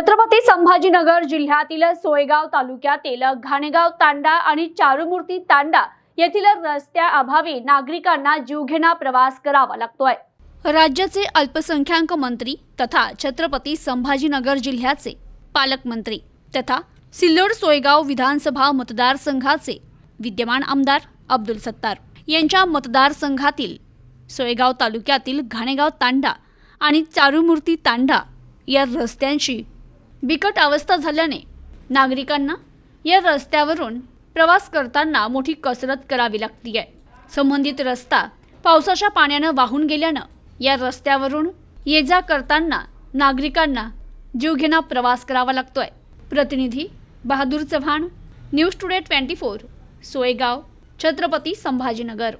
छत्रपती संभाजीनगर जिल्ह्यातील सोयगाव तालुक्यातील घाणेगाव तांडा आणि चारुमूर्ती तांडा येथील रस्त्याअभावी नागरिकांना जीवघेणा प्रवास करावा लागतोय. राज्याचे अल्पसंख्याक मंत्री तथा छत्रपती संभाजीनगर जिल्ह्याचे पालकमंत्री तथा सिल्लोड सोयगाव विधानसभा मतदारसंघाचे विद्यमान आमदार अब्दुल सत्तार यांच्या मतदारसंघातील सोयगाव तालुक्यातील घाणेगाव तांडा आणि चारुमूर्ती तांडा या रस्त्यांची बिकट अवस्था झाल्याने नागरिकांना या रस्त्यावरून प्रवास करताना मोठी कसरत करावी लागती आहे संबंधित रस्ता पावसाच्या पाण्यानं वाहून गेल्यानं या रस्त्यावरून ये जा करताना नागरिकांना जीवघेणा प्रवास करावा लागतोय. प्रतिनिधी Bahadur Chavan news today twenty four Soygaon Chhatrapati Sambhajinagar.